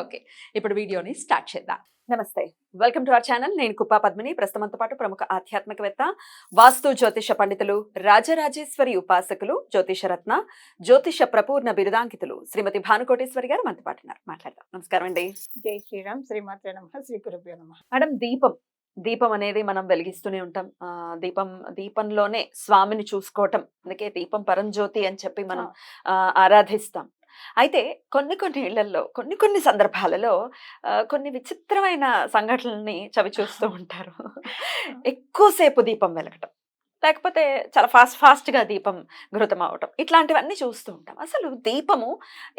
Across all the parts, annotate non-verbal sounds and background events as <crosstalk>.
Okay ఇప్పుడు వీడియోని start చేద్దాం. నమస్తే. Welcome to our channel. నేను కుప్పా పద్మిని. ప్రస్తుతంతో పాటు ప్రముఖ ఆధ్యాత్మికవేత్త వాస్తు జ్యోతిష పండితులు రాజరాజేశ్వరి ఉపాసకులు జ్యోతిష రత్న జ్యోతిష ప్రపూర్ణ బిరుదాంకితులు శ్రీమతి భానుకోటేశ్వరి గారు మనతో పాటు ఉన్నారు. మాట్లాడదాం. నమస్కారం అండి. జై శ్రీరామ్. శ్రీమాత్రే నమ. శ్రీ గురుభ్యో నమ. మేడం దీపం. దీపం అనేది మనం వెలిగిస్తూనే ఉంటాం. ఆ, దీపం దీపంలోనే స్వామిని చూసుకోవటం. అందుకే దీపం పరంజ్యోతి అని చెప్పి మనం ఆరాధిస్తాం. అయితే కొన్ని కొన్ని ఇళ్ళలో కొన్ని కొన్ని సందర్భాలలో కొన్ని విచిత్రమైన సంఘటనల్ని చవి చూస్తూ ఉంటారు. ఎక్కువసేపు దీపం వెలగటం. లేకపోతే చాలా ఫాస్ట్ ఫాస్ట్గా దీపం ఘృతం అవటం ఇట్లాంటివన్నీ చూస్తూ ఉంటాం. అసలు దీపము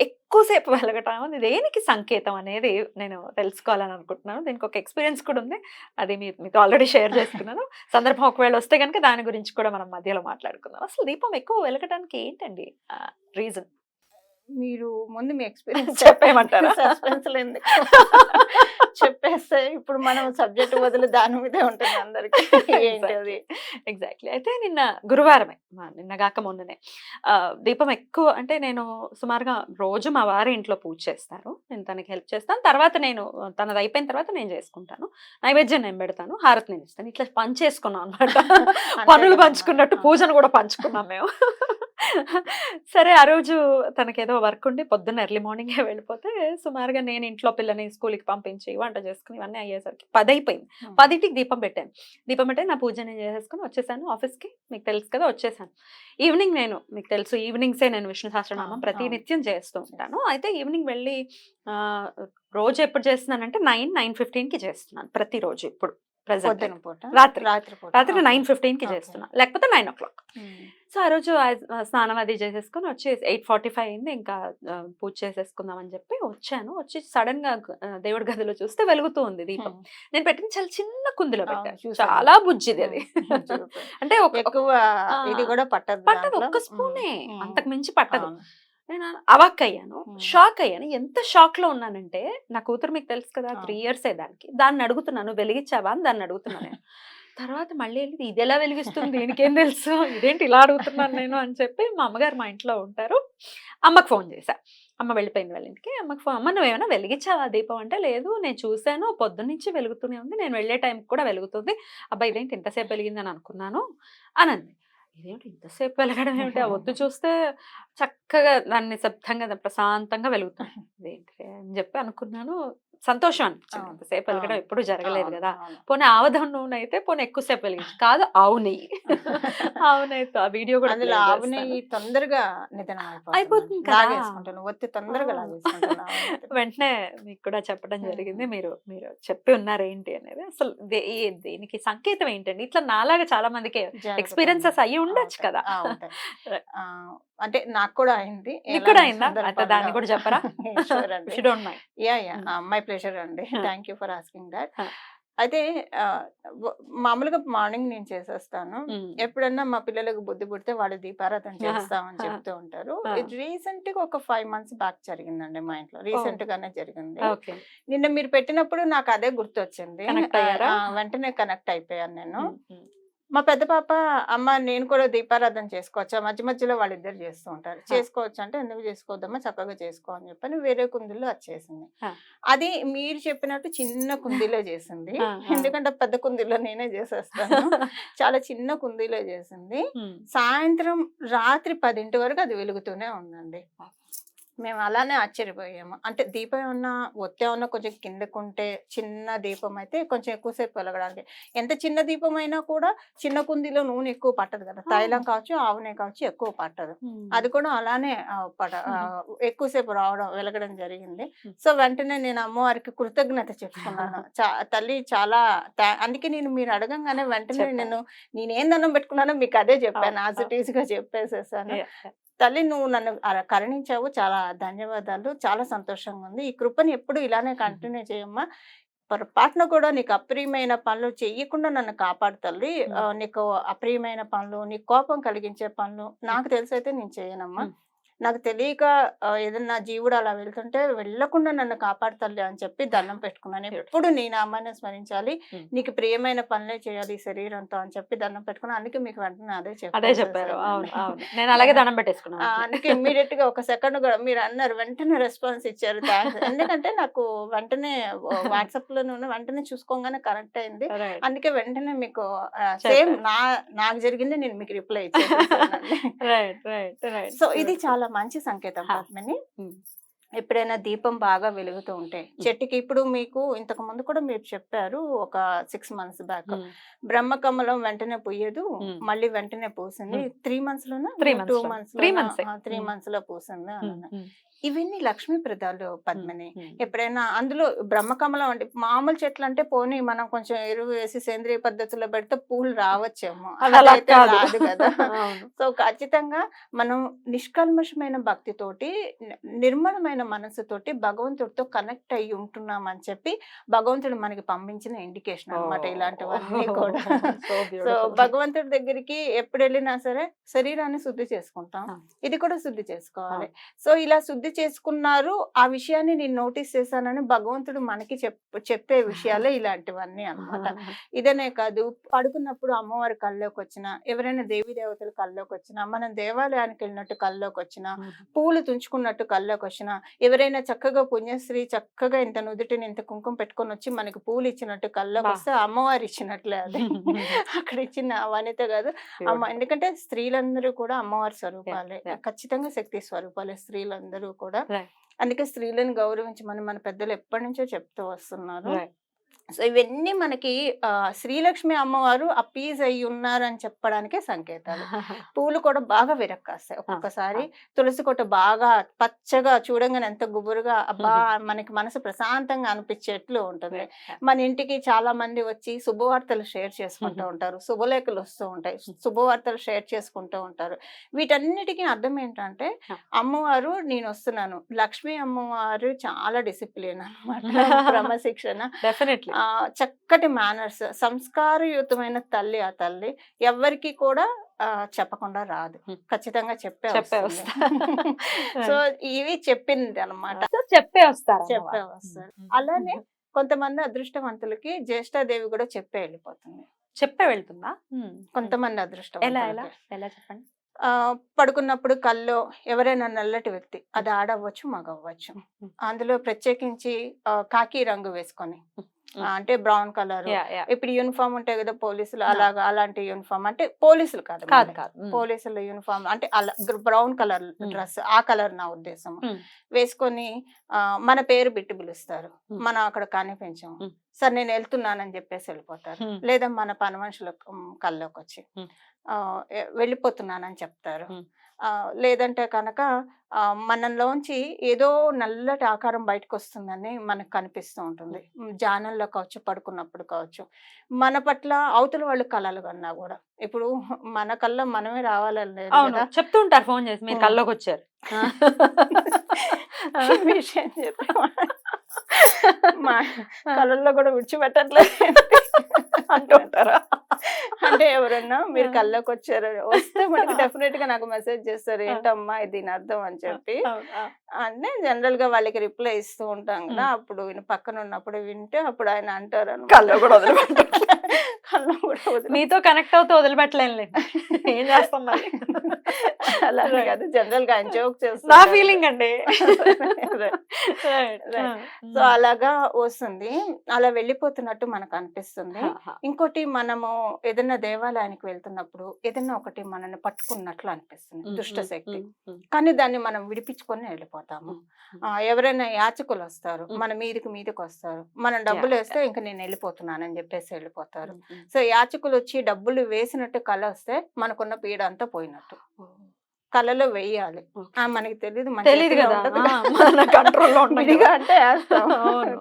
ఎక్కువసేపు వెలగటం అది దేనికి సంకేతం అనేది నేను తెలుసుకోవాలని అనుకుంటున్నాను. దీనికి ఒక ఎక్స్పీరియన్స్ కూడా ఉంది. అది మీ మీతో ఆల్రెడీ షేర్ చేసుకున్నాను. సందర్భం ఒకవేళ వస్తే కనుక దాని గురించి కూడా మనం మధ్యలో మాట్లాడుకుందాం. అసలు దీపం ఎక్కువ వెలగటానికి ఏంటండి రీజన్? మీరు ముందు మీ <laughs> ఎక్స్పీరియన్స్ చెప్పేయమంటారా? సస్పెన్స్ <laughs> చెప్పేస్తే ఇప్పుడు మనం సబ్జెక్ట్ వదిలి దాని మీదే ఉంటుంది అందరికి. ఏంటి అది ఎగ్జాక్ట్లీ అయితే నిన్న గురువారమే మా నిన్న కాక మొన్ననే ఆ, దీపం ఎక్కువ అంటే నేను సుమారుగా రోజు మా వారి ఇంట్లో పూజ చేస్తారు. నేను తనకి హెల్ప్ చేస్తాను. తర్వాత నేను తనది అయిపోయిన తర్వాత నేను చేసుకుంటాను. నైవేద్యం నేను పెడతాను హారతి నేను ఇస్తాను. ఇట్లా పని చేసుకున్నాం అనమాట <laughs> పనులు పంచుకున్నట్టు పూజను కూడా పంచుకున్నాం మేము. <laughs> సరే ఆ రోజు తనకేదో వర్క్ ఉండి పొద్దున్న ఎర్లీ మార్నింగే వెళ్ళిపోతే సుమారుగా నేను ఇంట్లో పిల్లని స్కూల్కి పంపించి వంట చేసుకుని ఇవన్నీ అయ్యేసరికి పది అయిపోయింది. పదింటికి దీపం పెట్టాను. దీపం పెట్టి నా పూజ నేను చేసేసుకుని వచ్చేసాను. ఆఫీస్కి మీకు తెలుసు కదా వచ్చేసాను. ఈవినింగ్ నేను మీకు తెలుసు ఈవినింగ్సే నేను విష్ణు సహస్రనామం ప్రతి. నిత్యం చేస్తూ ఉంటాను. అయితే ఈవినింగ్ వెళ్ళి రోజు ఎప్పుడు చేస్తున్నానంటే నైన్ నైన్ ఫిఫ్టీన్కి చేస్తున్నాను ప్రతిరోజు ఇప్పుడు. రాత్రి. రాత్రి. నైన్ ఫిఫ్టీన్కి Okay. చేస్తున్నా లేకపోతే నైన్ ఓ క్లాక్. సో ఆ రోజు స్నానం అది చేసేసుకొని వచ్చి ఎయిట్ ఫార్టీ ఫైవ్ అయింది ఇంకా పూజ చేసేసుకుందాం అని చెప్పి వచ్చాను వచ్చి సడన్గా దేవుడి గదిలో చూస్తే వెలుగుతూ ఉంది దీపం. నేను పెట్టిన చాలా చిన్న కుందిలో పెట్టాను. చాలా బుజ్జిది అది. <laughs> అంటే ఒక ఇది కూడా పట్టదు పట్టదు. ఒక్క స్పూనే అంతకు మించి పట్టదు. నేను? అవాక్ అయ్యాను. షాక్ అయ్యాను ఎంత షాక్లో ఉన్నానంటే నా కూతురు మీకు తెలుసు కదా. త్రీ ఇయర్స్ దానికి. దాన్ని అడుగుతున్నాను వెలిగించావా? అని దాన్ని అడుగుతున్నాను నేను. తర్వాత మళ్ళీ వెళ్ళి ఇది ఎలా వెలిగిస్తుంది? దీనికేం తెలుసు? ఇదేంటి ఇలా అడుగుతున్నాను నేను? అని చెప్పి మా అమ్మగారు మా ఇంట్లో ఉంటారు. అమ్మకి ఫోన్ చేశా. అమ్మ వెళ్ళిపోయింది వాళ్ళ ఇంటికి. అమ్మకి ఫోన్ అమ్మ నువ్వేమైనా వెలిగించావా దీపం? అంటే లేదు నేను చూశాను. పొద్దున్నుంచి వెలుగుతూనే ఉంది. నేను వెళ్ళే టైంకి కూడా వెలుగుతుంది. అబ్బాయి ఇదేంటి ఇంతసేపు వెలిగిందని అనుకున్నాను. అని అంది. ఇదేంటి ఇంతసేపు వెలగడం ఏమిటి? ఆ <laughs> ఒత్తు చూస్తే చక్కగా దాన్ని నిశ్శబ్దంగా ప్రశాంతంగా వెలుగుతుంది. <laughs> ఇదేంటి అని చెప్పి అనుకున్నాను. సంతోషం అనిపించింది అంతసేపు వెలగడం ఎప్పుడు జరగలేదు కదా. పోనీ ఆవదం నూనె అయితే పోనీ ఎక్కువసేపు వెలిగించి. కాదు ఆవు నెయ్యి. <laughs> ఆవు నెయ్యితో ఆ వీడియో కూడా అందులో ఆవు నెయ్యి. తొందరగా నిధనం అయిపోతుంది. కదా. ఒత్తి తొందరగా వెంటనే మీకు కూడా చెప్పడం. జరిగింది. మీరు మీరు చెప్పి ఉన్నారు ఏంటి అనేది అసలు దీనికి సంకేతం ఏంటండి? ఇట్లా నాలాగా చాలా మందికి ఎక్స్పీరియన్సెస్ అయ్యి ఉండొచ్చు కదా. <laughs> అంటే నాకు కూడా అయింది. మీకు ఎలా కూడా అయిందా? సందర్భాల్లో. అంటే దాన్ని కూడా చెప్పరా? Yeah yeah. మై ప్లెజర్ అండి. Thank you for asking that. అయితే వ- మామూలుగా మార్నింగ్ నేను చేసేస్తాను. ఎప్పుడన్నా మా పిల్లలకు బుద్ధి పుడితే వాళ్ళు దీపారాధన <laughs> చేస్తామని Huh. చెప్తూ ఉంటారు. ఇది రీసెంట్గా ఒక ఫైవ్ మంత్స్ బ్యాక్ జరిగిందండి మా ఇంట్లో. రీసెంట్ గానే జరిగింది. ఓకే నిన్న మీరు పెట్టినప్పుడు నాకు అదే గుర్తొచ్చింది. అయ్యారా? ఆ, వెంటనే కనెక్ట్ అయిపోయాను నేను. మా పెద్ద పాప అమ్మ నేను కూడా దీపారాధన చేసుకోవచ్చా? మధ్య మధ్యలో వాళ్ళిద్దరు చేస్తూ ఉంటారు. చేసుకోవచ్చు అంటే ఎందుకు చేసుకోవద్దమ్మా? చక్కగా చేసుకో అని చెప్పని వేరే కుందిలో వచ్చేసింది ఆ. అది మీరు చెప్పినట్టు చిన్న కుందీలో చేసింది. ఎందుకంటే పెద్ద కుందీలో నేనే చేసేస్తాను. <laughs> చాలా చిన్న కుందీలో చేసింది. సాయంత్రం రాత్రి పదింటి వరకు అది వెలుగుతూనే ఉందండి. మేము అలానే ఆశ్చర్యపోయాము. అంటే దీపం ఏమన్నా ఒత్తే ఏమన్నా కొంచెం కిందకుంటే చిన్న దీపం అయితే కొంచెం ఎక్కువసేపు వెలగడానికి. ఎంత చిన్న దీపం అయినా కూడా చిన్న కుందీలో నూనె ఎక్కువ పట్టదు కదా. తైలం కావచ్చు ఆవునే కావచ్చు ఎక్కువ పట్టదు. అది కూడా అలానే పట ఎక్కువసేపు రావడం వెలగడం జరిగింది. సో వెంటనే నేను అమ్మవారికి కృతజ్ఞత చెప్పుకున్నాను. <laughs> తల్లి చాలా అందుకే నేను మీరు అడగంగానే వెంటనే. నేను నేనేం దండం పెట్టుకున్నానో మీకు అదే చెప్పాను. యాజ్ ఇట్ ఈస్గా చెప్పేసేసాను. తల్లి నువ్వు నన్ను కరుణించావు. చాలా ధన్యవాదాలు. చాలా సంతోషంగా ఉంది. ఈ కృపని ఎప్పుడు ఇలానే కంటిన్యూ చేయమ్మా. పొరపాటున కూడా నీకు అప్రియమైన పనులు చెయ్యకుండా నన్ను కాపాడు తల్లి. నీకు అప్రియమైన పనులు నీకు కోపం కలిగించే పనులు నాకు తెలిసైతే నేను చేయనమ్మా. నాకు తెలియక ఏదన్నా జీవుడు అలా వెళ్తుంటే వెళ్ళకుండా నన్ను కాపాడుతల్లి అని చెప్పి దండం పెట్టుకున్నాను. ఎప్పుడు నీ నామాన్ని స్మరించాలి. నీకు ప్రియమైన పనులే చేయాలి శరీరంతో అని చెప్పి దండం పెట్టుకున్నాను అందుకే మీకు వెంటనే అదే చెప్పారు <laughs> నేను. అలాగే దండం పెట్టేసుకున్నాను అందుకే ఇమ్మీడియట్గా ఒక సెకండ్ కూడా మీరు అన్నారు వెంటనే రెస్పాన్స్ ఇచ్చారు ఎందుకంటే నాకు వెంటనే <laughs> వాట్సాప్లో వెంటనే చూసుకోగానే కరెక్ట్ అయింది. అందుకే వెంటనే మీకు సేమ్. నా నాకు జరిగింది నేను మీకు రిప్లై <laughs> రైట్ సో ఇది చాలా మంచి సంకేతం. పద్మిని. ఎప్పుడైనా దీపం బాగా వెలుగుతూ ఉంటే చెట్టుకి ఇప్పుడు మీకు ఇంతకు ముందు కూడా మీరు చెప్పారు ఒక సిక్స్ మంత్స్ బ్యాక్ బ్రహ్మకమలం వెంటనే పూయదు. మళ్ళీ వెంటనే పూసింది. త్రీ మంత్స్ లోనా లో. మంత్స్. త్రీ. మంత్స్లో పూసింది ఇవన్నీ లక్ష్మీ ప్రదాలు పద్మిని. ఎప్పుడైనా. అందులో బ్రహ్మకమలం అంటే మామూలు చెట్లు అంటే పోనీ మనం కొంచెం ఎరువు వేసి సేంద్రియ పద్ధతిలో పెడితే పూలు రావచ్చేమో. అలా అదైతే. రాదు కదా. <laughs> సో ఖచ్చితంగా మనం నిష్కల్మషమైన భక్తితోటి నిర్మలమైన మనసుతోటి భగవంతుడితో కనెక్ట్ అయ్యి ఉంటున్నాం అని చెప్పి భగవంతుడు మనకి పంపించిన ఇండికేషన్ అన్నమాట ఇలాంటివన్నీ కూడా. <laughs> సో భగవంతుడి దగ్గరికి ఎప్పుడు వెళ్ళినా సరే శరీరాన్ని శుద్ధి చేసుకుంటాం. ఇది కూడా శుద్ధి చేసుకోవాలి. సో ఇలా శుద్ధి చేసుకున్నారు. ఆ విషయాన్ని నేను నోటీస్ చేశానని భగవంతుడు మనకి చెప్ చెప్పే విషయాలే ఇలాంటివన్నీ అన్నమాట. <laughs> ఇదనే కాదు. పడుకున్నప్పుడు అమ్మవారి కల్లోకి వచ్చిన ఎవరైనా దేవి దేవతలు కల్లోకి వచ్చినా మనం దేవాలయానికి వెళ్ళినట్టు కల్లోకి వచ్చినా పూలు తుంచుకున్నట్టు కల్లోకి వచ్చినా ఎవరైనా చక్కగా పుణ్యశ్రీ చక్కగా ఇంత నుదుటిని ఇంత కుంకుమ పెట్టుకొని వచ్చి మనకి పూలు ఇచ్చినట్టు కల్లోకి బా. వస్తే అమ్మవారు ఇచ్చినట్లే అది. <laughs> అక్కడ ఇచ్చిన వనిత కాదు. అమ్మ ఎందుకంటే స్త్రీలందరూ కూడా అమ్మవారి స్వరూపాలే. ఖచ్చితంగా శక్తి స్వరూపాలే స్త్రీలందరూ. కూడా. అందుకే స్త్రీలను గౌరవించమని మన పెద్దలు ఎప్పటి నుంచో చెప్తూ వస్తున్నారు. సో ఇవన్నీ మనకి ఆ, శ్రీలక్ష్మి అమ్మవారు అప్పీజ్ అయి ఉన్నారు అని చెప్పడానికే సంకేతాలు. <laughs> పూలు కూడా బాగా విరక్కాస్తాయి. ఒక్కొక్కసారి తులసి కొట్ట బాగా పచ్చగా చూడంగానే ఎంత గుబురుగా అబ్బా! <laughs> మనకి మనసు ప్రశాంతంగా అనిపించేట్లు ఉంటుంది. మన ఇంటికి చాలా మంది వచ్చి శుభవార్తలు షేర్ చేసుకుంటూ. <laughs> ఉంటారు. శుభలేఖలు వస్తూ ఉంటాయి. శుభవార్తలు షేర్ చేసుకుంటూ ఉంటారు. వీటన్నిటికీ అర్థం ఏంటంటే. అమ్మవారు నేను వస్తున్నాను. లక్ష్మీ అమ్మవారు చాలా డిసిప్లిన్ అనమాట. క్రమశిక్షణ. డెఫినెట్లీ ఆ చక్కటి మేనర్స్ సంస్కారయుతమైన తల్లి ఆ తల్లి ఎవరికి కూడా చెప్పకుండా రాదు. ఖచ్చితంగా చెప్పే చెప్పే. <laughs> సో ఇవి చెప్పింది అనమాట చెప్పే వస్తారు చెప్పే వస్తారు. అలానే కొంతమంది అదృష్టవంతులకి జ్యేష్ఠాదేవి కూడా చెప్పే వెళ్ళిపోతుంది. చెప్పే వెళ్తుందా? కొంతమంది ఎలా ఎలా? అదృష్టవంతులకి. ఎలా చెప్పండి? ఆ, పడుకున్నప్పుడు కల్లో ఎవరైనా నల్లటి వ్యక్తి అది ఆడవచ్చు మగవ్వచ్చు. అందులో ప్రత్యేకించి కాకి రంగు వేసుకొని అంటే బ్రౌన్ కలర్ ఇప్పుడు యూనిఫామ్ ఉంటాయి కదా పోలీసులు. అలాగా అలాంటి యూనిఫామ్ అంటే పోలీసులు కాదు కాదు. కాదు ఉమ్. పోలీసుల యూనిఫామ్ అంటే అలా బ్రౌన్ కలర్ Hmm. డ్రెస్ ఆ కలర్ నా ఉద్దేశం. వేసుకొని మన పేరు పెట్టి పిలుస్తారు. మనం అక్కడ కనిపించం Hmm. సార్ నేను వెళ్తున్నానని చెప్పేసి వెళ్ళిపోతారు. లేదా మన పని మనుషుల కల్లోకి వచ్చి వెళ్ళిపోతున్నానని చెప్తారు. లేదంటే కనుక మనలోంచి ఏదో నల్లటి ఆకారం బయటకు వస్తుందని మనకు కనిపిస్తూ ఉంటుంది. ధ్యానంలో కావచ్చు పడుకున్నప్పుడు కావచ్చు. మన పట్ల అవతల వాళ్ళు కళలు కన్నా కూడా. ఇప్పుడు మన కళ్ళ మనమే రావాలని చెప్తూ ఉంటారు ఫోన్ చేసి మీరు. కల్లోకి వచ్చారు <laughs> <laughs> విషయం చెప్పి మా కళ్ళల్లో కూడా విడిచిపెట్టట్లేదు అంటూ ఉంటారా అంటే ఎవరన్నా మీరు కళ్ళకి వచ్చారు వస్తే మనకి డెఫినెట్గా నాకు మెసేజ్ చేస్తారు ఏంటమ్మా ఇది దీని అర్థం అని చెప్పి. అంటే జనరల్గా వాళ్ళకి రిప్లై ఇస్తూ ఉంటాం కదా అప్పుడు పక్కన ఉన్నప్పుడు వింటే అప్పుడు ఆయన అంటారు. కల్లో కూడా కళ్ళు కూడా మీతో కనెక్ట్ అవుతూ వదిలిపెట్టలేనులే ఏం చేస్తాం మరి అలా. కాదు జనరల్గా ఆయన జోక్ నా ఫీలింగ్ అండి Right. Right. Right. Um. So అలాగా వస్తుంది అలా వెళ్ళిపోతున్నట్టు మనకు అనిపిస్తుంది. ఇంకోటి మనము ఏదైనా దేవాలయానికి వెళ్తున్నప్పుడు ఏదైనా ఒకటి మనల్ని పట్టుకున్నట్లు అనిపిస్తుంది ఉమ్, దుష్ట శక్తి. కానీ దాన్ని మనం విడిపించుకొని వెళ్ళిపోతాము ఎవరైనా యాచకులు వస్తారు. మన మీదికి మీదకి వస్తారు మనం డబ్బులు వేస్తే ఇంకా నేను వెళ్ళిపోతున్నానని చెప్పేసి వెళ్ళిపోతారు ఉమ్. సో యాచకులు వచ్చి డబ్బులు వేసినట్టు కళ వస్తే మనకున్న పీడ అంతా పోయినట్టు. కళలో. ఆ, మనకి తెలియదు కంట్రోల్లో అంటే.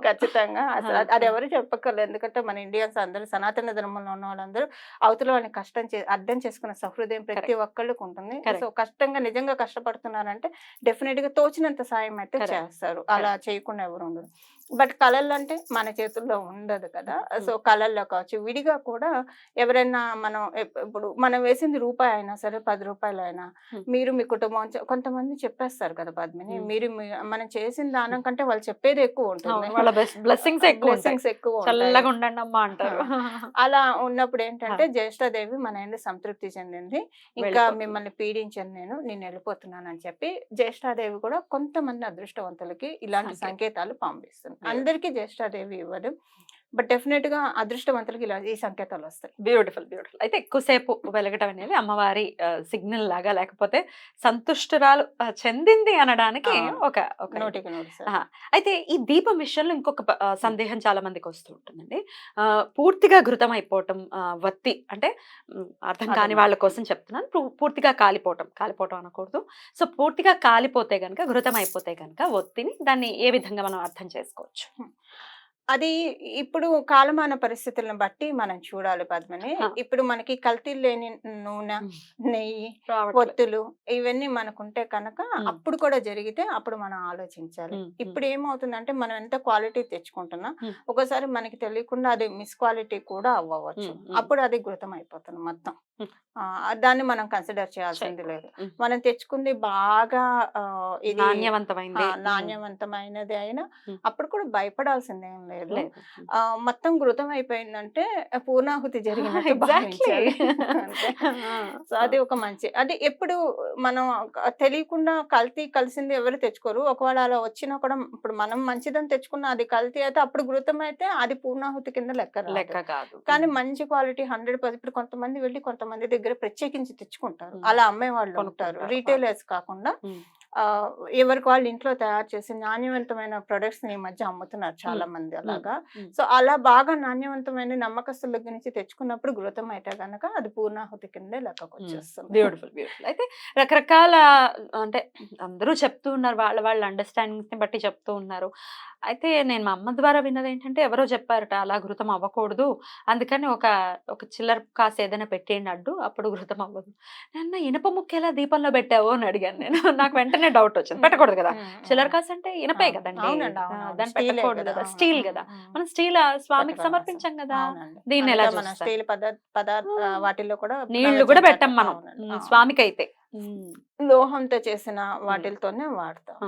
ఖచ్చితంగా. అసలు అది-. ఎవరు చెప్పక్కర్లేదు. ఎందుకంటే మన ఇండియన్స్ అందరూ సనాతన ధర్మంలో ఉన్న వాళ్ళందరూ అవతల వాళ్ళని కష్టం చే అర్థం చేసుకున్న సహృదయం ప్రతి ఒక్కళ్ళకి ఉంటుంది. సో కష్టంగా నిజంగా కష్టపడుతున్నారంటే డెఫినెట్గా తోచినంత సాయం అయితే. చేస్తారు. అలా చేయకుండా ఎవరు ఉండరు. బట్ కళలు అంటే మన చేతుల్లో ఉండదు కదా సో కళల్లో కావచ్చు విడిగా కూడా ఎవరైనా మనం ఇప్పుడు మనం వేసింది రూపాయి అయినా సరే పది రూపాయలు అయినా. మీరు మీ కుటుంబం కొంతమంది చెప్పేస్తారు కదా పద్మిని. మీరు మనం చేసిన దానం కంటే వాళ్ళు చెప్పేది ఎక్కువ ఉంటుంది వాళ్ళ బ్లెస్సింగ్స్ ఎక్కువ. Blessings ఎక్కువ ఉంటాయి. చల్లగా ఉండండి అమ్మా అంటారు <laughs> అలా ఉన్నప్పుడు ఏంటంటే జ్యేష్ఠాదేవి మన ఏంటి సంతృప్తి చెందింది ఇంకా. మిమ్మల్ని పీడించను నేను నేను వెళ్ళిపోతున్నాను అని చెప్పి జ్యేష్ఠాదేవి కూడా కొంతమంది అదృష్టవంతులకి ఇలాంటి సంకేతం. సంకేతాలు పంపిస్తుంది. అందరికీ జ్యేష్ఠాదేవి ఇవ్వడం బట్ డెఫినెట్గా అదృష్టవంతులకి ఇలా ఈ సంకేతాలు వస్తాయి బ్యూటిఫుల్ బ్యూటిఫుల్. అయితే ఎక్కువసేపు వెలగటం అనేది అమ్మవారి సిగ్నల్ లాగా లేకపోతే సంతుష్టురాలు చెందింది అనడానికి. ఒక ఒక నోటికి అయితే ఈ దీపం విషయంలో ఇంకొక సందేహం చాలా మందికి వస్తూ ఉంటుందండి. పూర్తిగా ఘృతం అయిపోవటం వత్తి అంటే అర్థం కాని. వాళ్ళ కోసం చెప్తున్నాను. పూర్తిగా కాలిపోవటం కాలిపోవటం అనకూడదు. సో పూర్తిగా కాలిపోతే గనక ఘృతం అయిపోతే గనక ఒత్తిని దాన్ని ఏ విధంగా మనం అర్థం చేసుకోవచ్చు? అది ఇప్పుడు కాలమాన పరిస్థితులను బట్టి మనం చూడాలి పద్మని. ఇప్పుడు మనకి కల్తీ లేని నూనె. నెయ్యి. ఒత్తులు ఇవన్నీ మనకుంటే కనుక. అప్పుడు కూడా జరిగితే అప్పుడు మనం ఆలోచించాలి. ఇప్పుడు ఏమవుతుందంటే మనం ఎంత క్వాలిటీ తెచ్చుకుంటున్నా. ఒకసారి మనకి తెలియకుండా అది మిస్ క్వాలిటీ కూడా అవ్వవచ్చు. అప్పుడు అది గృతం అయిపోతుంది మొత్తం దాన్ని మనం కన్సిడర్ చేయాల్సింది లేదు. మనం తెచ్చుకుంది బాగా ఇది ఆ, నాణ్యవంతమైనది అయినా. అప్పుడు కూడా భయపడాల్సింది లేదు ఆ, మొత్తం గృతం అయిపోయిందంటే పూర్ణాహుతి జరిగినట్టు. <laughs> సో అది ఒక మంచి అది ఎప్పుడు మనం తెలియకుండా కల్తీ కలిసింది ఎవరు తెచ్చుకోరు. ఒకవేళ అలా వచ్చినా కూడా ఇప్పుడు మనం మంచిదని తెచ్చుకున్న అది కల్తీ అయితే అప్పుడు గృతం అయితే అది పూర్ణాహుతి కింద లెక్క. లెక్క కాదు. కానీ మంచి క్వాలిటీ హండ్రెడ్ పర్సెంట్ ఇప్పుడు కొంతమంది వెళ్ళి కొంతమంది దగ్గర ప్రత్యేకించి తెచ్చుకుంటారు. అలా అమ్మే వాళ్ళు ఉంటారు. రీటైలర్స్ కాకుండా ఎవరికి వాళ్ళు ఇంట్లో తయారు చేసి నాణ్యవంతమైన ప్రొడక్ట్స్ ఈ మధ్య అమ్ముతున్నారు చాలా మంది అలాగా. సో అలా బాగా నాణ్యవంతమైన నమ్మకస్తుల దగ్గర నుంచి తెచ్చుకున్నప్పుడు గృతం అయితే కనుక అది పూర్ణాహుతి కిందే లెక్కకు వచ్చేస్తుంది. బ్యూటిఫుల్ బ్యూటిఫుల్ అయితే రకరకాల అంటే అందరూ చెప్తూ ఉన్నారు. వాళ్ళ వాళ్ళ అండర్స్టాండింగ్స్ని బట్టి చెప్తూ ఉన్నారు. అయితే నేను మా అమ్మ ద్వారా విన్నది ఏంటంటే ఎవరో చెప్పారట అలా ఘృతం అవ్వకూడదు. అందుకని ఒక ఒక చిల్లర కాసు ఏదైనా పెట్టేయండి అడ్డు అప్పుడు ఘృతం అవ్వదు. నన్న ఇనప ముక్క ఎలా దీపంలో పెట్టావు? అని అడిగాను నేను. నాకు వెంటనే డౌట్ వచ్చింది. పెట్టకూడదు కదా. చిల్లర. కాసు అంటే ఇనపే కదండి. దాన్ని స్టీలే పెట్టకూడదు కదా. స్టీల్ కదా. మనం స్టీల్ స్వామికి సమర్పించాం కదా. దీన్ని ఎలా? స్టీల్ పదార్థ. వాటిల్లో కూడా నీళ్ళు కూడా పెట్టం మనం. స్వామికి అయితే లోహంతో చేసిన వాటితోనే వాడతాం.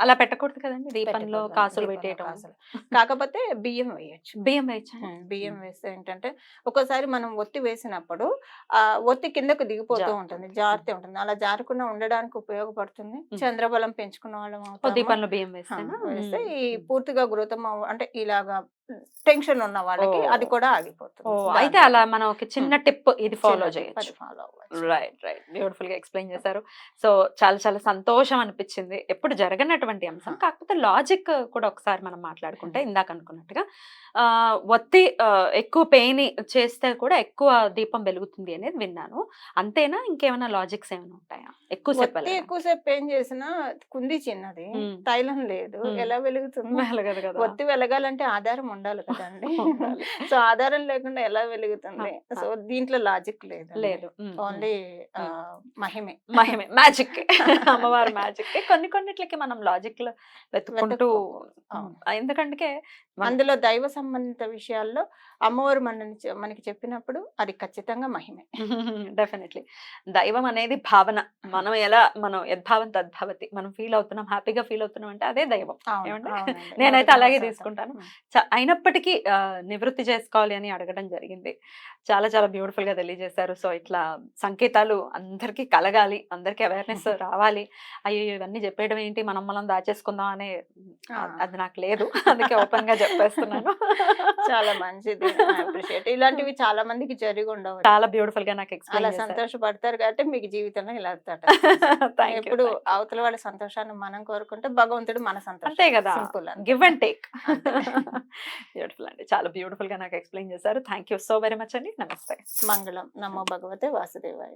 అలా పెట్టకూడదు కదండి. దీపంలో కాసులు పెట్టేయటం. కాసులు. కాకపోతే బియ్యం వేయచ్చు. బియ్యం వేయచ్చా? బియ్యం వేస్తే ఏంటంటే ఒక్కోసారి మనం ఒత్తి వేసినప్పుడు ఆ ఒత్తి కిందకు దిగిపోతూ ఉంటుంది. జారుతూ ఉంటుంది. అలా జారకుండా ఉండడానికి ఉపయోగపడుతుంది. చంద్రబలం పెంచుకున్న వాళ్ళం. దీపంలో బియ్యం వేస్తే ఈ. పూర్తిగా గృతం అంటే ఇలాగా టెన్షన్ ఉన్న వాళ్ళకి. అది కూడా ఆగిపోతుంది. అయితే అలా మనం ఒక చిన్న టిప్ ఇది ఫాలో చేయొచ్చు. అవ్వచ్చు. Right right. బ్యూటిఫుల్గా ఎక్స్ప్లెయిన్ చేశారు. సో చాలా చాలా సంతోషం అనిపించింది. ఎప్పుడు జరగనటువంటి అంశం. కాకపోతే లాజిక్ కూడా ఒకసారి మనం మాట్లాడుకుంటే ఇందాక అనుకున్నట్టుగా ఒత్తి ఎక్కువ పెయిన్ చేస్తే కూడా ఎక్కువ దీపం వెలుగుతుంది అనేది విన్నాను. అంతేనా? ఇంకేమైనా లాజిక్స్ ఏమైనా ఉంటాయా? ఎక్కువ సేపు ఎక్కువసేపు ఏం చేసినా కుంది చిన్నది. తైలం లేదు. ఎలా వెలుగుతుంది. వెలగదు కదా. ఒత్తి వెలగాలంటే ఆధారం ఉండాలి కదండి. <laughs> సో ఆధారం లేకుండా ఎలా వెలుగుతుంది. సో దీంట్లో లాజిక్ లేదు లేదు. ఓన్లీ మహిమే మహిమే మ్యాజిక్ <laughs> <laughs> అమ్మవారి మ్యాజిక్ కొన్ని కొన్నిట్లకి మనం లాజిక్లో. అవును. ఎందుకంటే అందులో దైవ సంబంధిత విషయాల్లో అమ్మవారు మనని మనకి చెప్పినప్పుడు అది ఖచ్చితంగా మహిమే డెఫినెట్లీ దైవం అనేది భావన మనం ఎలా మనం యద్భావం తద్భవతి మనం ఫీల్ అవుతున్నాం హ్యాపీగా ఫీల్ అవుతున్నాం అంటే అదే దైవం. నేనైతే అలాగే. తీసుకుంటాను. అయినప్పటికీ నివృత్తి చేసుకోవాలి అని అడగడం జరిగింది. చాలా చాలా బ్యూటిఫుల్గా తెలియజేశారు. సో ఇట్లా సంకేతాలు అందరికీ కలగాలి అందరికీ అవేర్నెస్ <laughs> రావాలి. అయ్యో ఇవన్నీ చెప్పేయడం ఏంటి? మనం మనం దాచేసుకుందాం అనే. అది నాకు లేదు. అందుకే ఓపెన్గా చెప్పేస్తున్నాను. చాలా మంచిది. అప్రిషియేట్. ఇలాంటివి <laughs> చాలా మందికి జరిగి ఉండవు. చాలా బ్యూటిఫుల్గా నాకు అలా చేశారు. సంతోషపడతారు కాబట్టి మీకు జీవితంలో ఇలా you. అవతల వాళ్ళ సంతోషాన్ని మనం కోరుకుంటే భగవంతుడు మన సంతోషం. అంతే కదా. Give and take. బ్యూటిఫుల్ అండి. చాలా బ్యూటిఫుల్గా నాకు ఎక్స్ప్లెయిన్ చేశారు. Thank you so very much అండి. నమస్తే. మంగళం. నమో భగవతే వాసుదేవాయ.